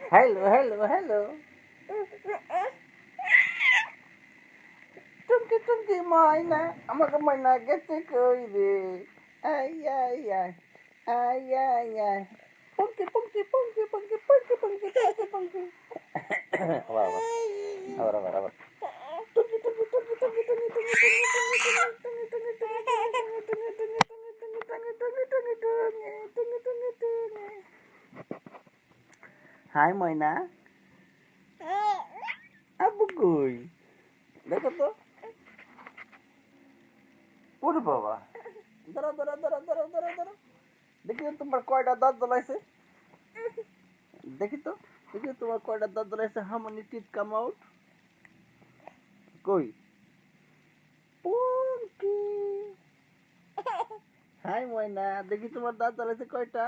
hello hello hello Tumki Tumki ময়না আমাকে ময়না গেছে কই রে আই আই আই আই আই আই পঙ্কি পঙ্কি পঙ্কি পঙ্কি পঙ্কি পঙ্কি পঙ্কি পঙ্কি আবার আবার আবার আবার হাই ময়না আব্বু কই দেখো তো ওরে বাবা দাঁড়া দাঁড়া দাঁড়া দাঁড়া দাঁড়া দাঁড়া দেখি তোমার কয়টা দাঁত দলাইছে দেখি তো দেখি তোমার কয়টা দাঁত দলাইছে how many teeth come out কই হাই ময়না দেখি তোমার দাঁত দলাইছে কয়টা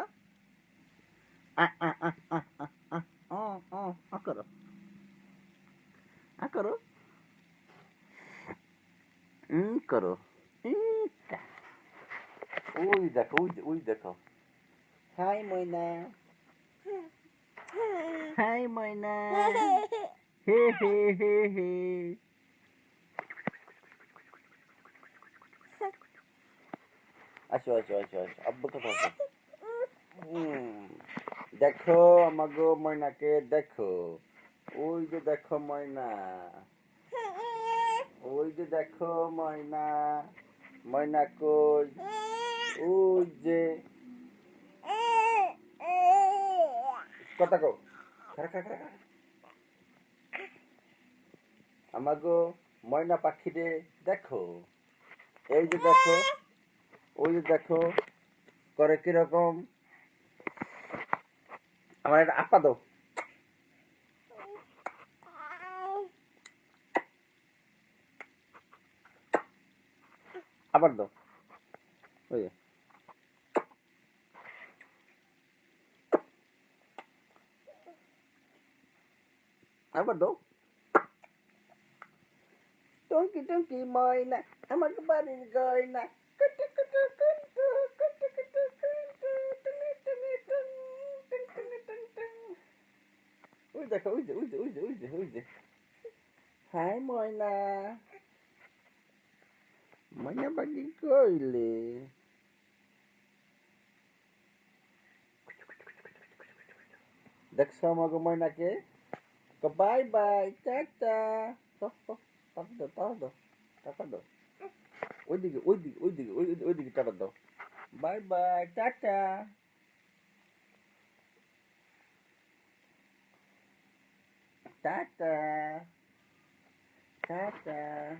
Akoro. Akoro? Inkoro. Eita. Ui, Deco, ui, ui, Deco. Hi, Moina. Hi, Moina. He, he, he, he. Achou, achou, achou, achou. Abba, que eu দেখো আমাগো ময়নাকে, দেখো। ওই যে দেখো ময়না। ওই যে দেখো ময়না। ময়না কই? ওই যে। কথা খারা। আমাগো ময়না পাখিরে, দেখো। এই যে দেখো, ওই যে দেখো, করে কীরকম আমার একটা আপা দাও আবার দাও ওই যে। আবার দাও টঙ্কি টঙ্কি ময়না আমার বাড়ির গয়না ওই দেখো, ওই যে ওই যে ওই যে ওই যে ওই যে। হাই ময়না। ময়না বাকি কইলে? দেখছ আমাকে ময়নাকে? Bye bye, tata. টাকা দাও টাকা দাও টাকা দাও। ওইদিকে ওইদিকে ওইদিকে ওইদিকে টাকা দাও। Bye bye, tata. Da-da. Da-da.